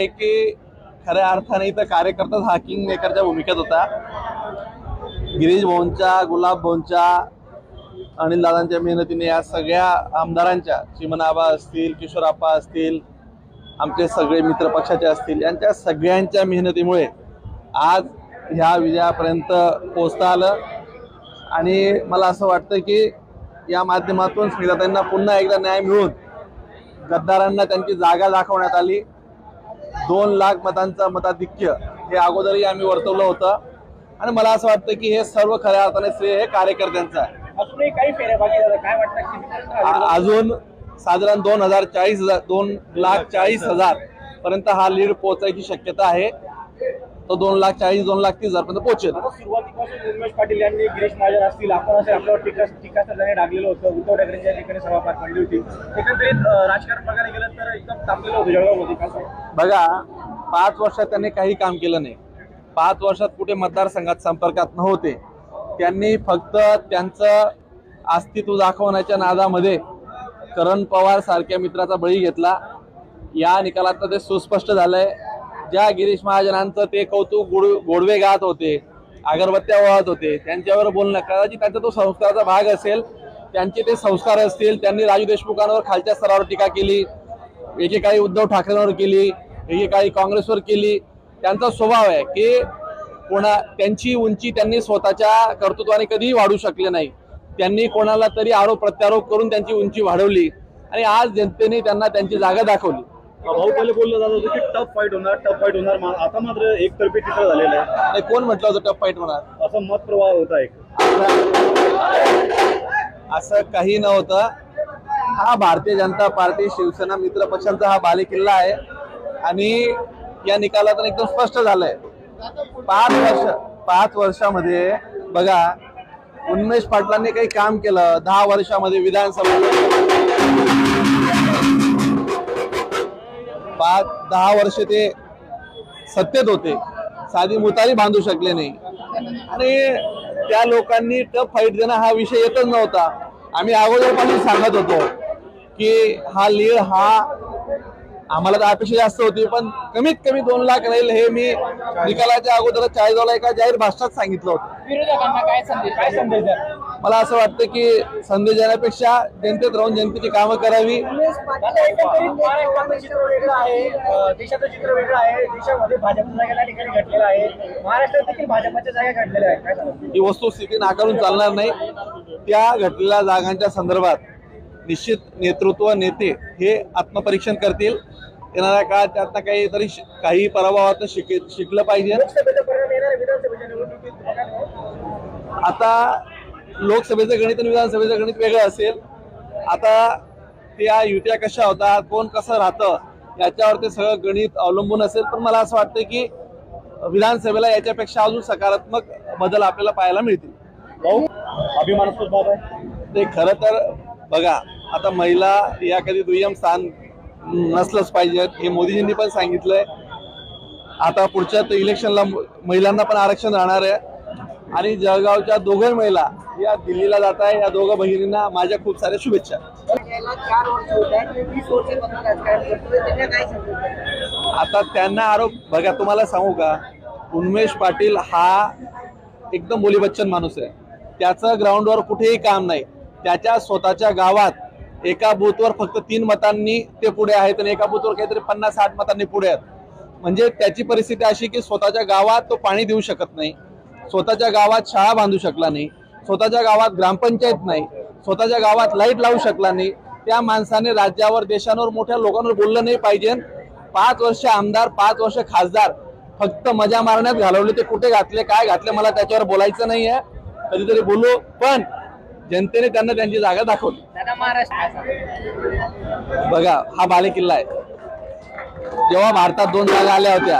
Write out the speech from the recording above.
की खऱ्या अर्थाने इथं कार्यकर्ताच हा किंग मेकरच्या भूमिकेत होता. गिरीश भाऊंच्या गुलाब भाऊंच्या अनिल दादांच्या मेहनतीने या सगळ्या आमदारांच्या चिमनाबा असतील किशोराप्पा असतील आमचे सगळे मित्र पक्षाचे असतील यांच्या सगळ्यांच्या मेहनतीमुळे आज ह्या विजयापर्यंत पोचता आलं. आणि मला असं वाटतं की या माध्यमातून स्मिताताईंना पुन्हा एकदा न्याय मिळून गद्दारांना त्यांची जागा दाखवण्यात आली. दोन लाख मतांचं मताधिक्य हे अगोदरही आम्ही वर्तवलं होतं. आणि मला असं वाटतं की हे सर्व खऱ्या अर्थाने श्रेय हे कार्यकर्त्यांचं आहे. अजून साधारण दोन हजार चाळीस हजार दोन लाख चाळीस हजार पर्यंत हा लीड पोहोचायची शक्यता आहे. तो दोन लाख चाळीस दोन लाख तीस हजार पर्यंत पोहोचेल सुरुवातीपासून उमेश पाटील यांनी गिरीश महाजन असतील आपण असेल आपल्यावर टीका टीकास्त्र डागलेलं होतं. उद्धव ठाकरेंच्या ठिकाणी सभा पार पडली होती. एकंदरीत राजकारण बघायला गेलं तर एकदम तापलेलं होतं जळगावमध्ये? बघा पाच वर्षात त्यांनी काही काम केलं नाही. पाच वर्षात कुठे मतदारसंघात संपर्कात नव्हते. त्यांनी फक्त त्यांचं अस्तित्व दाखवण्याच्या नादामध्ये करण पवार सारख्या मित्राचा बळी घेतला. या निकालात ते सुस्पष्ट झालंय. ज्या गिरीश महाजनांचं ते कौतुक गोड गोडवे गात होते अगरबत्त्या वळत होते त्यांच्यावर बोलणं कदाचित त्यांचा तो संस्काराचा भाग असेल त्यांचे ते संस्कार असतील त्यांनी राजू देशमुखांवर खालच्या स्तरावर टीका केली एकेकाळी उद्धव ठाकरेंवर केली एकेकाळी काँग्रेसवर केली. त्यांचा स्वभाव आहे की कोणा त्यांची उंची त्यांनी स्वतःच्या कर्तृत्वाने कधीही वाढू शकले नाही. त्यांनी कोणाला तरी आरोप प्रत्यारोप करून त्यांची उंची वाढवली. आणि आज जनतेने त्यांना त्यांची जागा दाखवली. भाऊ पहिले बोललं जात होतं की टफ फाईट होणार टफ फाईट होणार. मा- आता मात्र एकतर्फी चित्र झालेलं आहे. कोण म्हटलं होतं टफ फाईट होणार? असं मत प्रवाह होता एक. असं काही नव्हतं. हा भारतीय जनता पार्टी शिवसेना मित्र पक्षांचा हा बालेकिल्ला आहे. आणि या निकालातून एकदम स्पष्ट झालंय. पाच वर्ष पाच वर्षामध्ये बघा उन्मेष पाटलांनी काही काम केलं. दहा वर्षामध्ये विधानसभा. पाच दहा वर्ष ते सत्तेत होते. साधी मुतारी बांधू शकले नाही. आणि त्या लोकांनी टफ फाईट देणं हा विषय येतच नव्हता. आम्ही अगोदरपासून सांगत होतो की हा लीड हा आम्हाला तर अपेक्षा जास्त होती पण कमीत कमी दोन लाख राहील हे मी निकालाच्या अगोदर चाळीसगावला एका जाहीर भाषणात सांगितलं होतं. विरोधकांना काय संदेश काय संदेश मला असं वाटतं की संदेश देण्यापेक्षा जनतेत राहून जनतेची कामं करावी. आता एकंदरीत महाराष्ट्राचं चित्र वेगळं आहे अं, देशाचं चित्र वेगळं आहे देशामध्ये भाजपच्या जागा त्या ठिकाणी घडलेलं आहे महाराष्ट्रात देखील भाजपच्या जागा घडलेल्या आहेत. काय सांगू ही वस्तुस्थिती नाकारून चालणार नाही. त्या घटलेल्या जागांच्या संदर्भात निश्चित नेतृत्व नेते हे आत्मपरीक्षण करतील. येणाऱ्या काळात त्यातनं काहीतरी शि- काही पराभवात शिक शिकलं पाहिजे. आता लोकसभेचं गणित आणि विधानसभेचं गणित वेगळं असेल. आता त्या युत्या कशा होतात कोण कसं राहतं याच्यावर ते सगळं गणित अवलंबून असेल. पण मला असं वाटतं की विधानसभेला याच्यापेक्षा अजून सकारात्मक बदल आपल्याला पाहायला मिळतील. भाऊ अभिमानास्पद बाब आहे. ते खरं तर बघा आता महिला या कधी दुय्यम स्थान नसलंच पाहिजे. हे मोदीजींनी पण सांगितलंय. आता पुढच्या इलेक्शनला महिलांना पण आरक्षण राहणार आहे. आणि जळगावच्या दोघं महिला या दिल्लीला जात आहे. या दोघं बहिणींना माझ्या खूप साऱ्या शुभेच्छा. आता त्यांना आरोप बघा तुम्हाला सांगू का? उन्मेष पाटील हा एकदम बोली बच्चन माणूस आहे. त्याचं ग्राउंडवर कुठेही काम नाही. त्याच्या स्वतःच्या गावात एका बूथवर फक्त तीन मतांनी ते पुढे आहेत आणि एका बूथवर काहीतरी पन्नास साठ मतांनी पुढे आहेत. म्हणजे त्याची परिस्थिती अशी की स्वतःच्या गावात तो पाणी देऊ शकत नाही. स्वतःच्या गावात शाळा बांधू शकला नाही. स्वतःच्या गावात ग्रामपंचायत नाही. स्वतःच्या गावात लाइट लावू शकला नाही. त्या माणसाने राज्यावर देशांवर मोठ्या लोकांवर बोललं नाही पाहिजे. पाच वर्ष आमदार पाच वर्ष खासदार फक्त मजा मारण्यात घालवले. ते कुठे घातले काय घातले मला त्याच्यावर बोलायचं नाहीये. कधीतरी बोलू. पण जनतेने त्यांना त्यांची जागा दाखवली. दादा महाराष्ट्र बघा हा बालेकिल्ला आहे. जेव्हा भारतात दोन जागा आल्या होत्या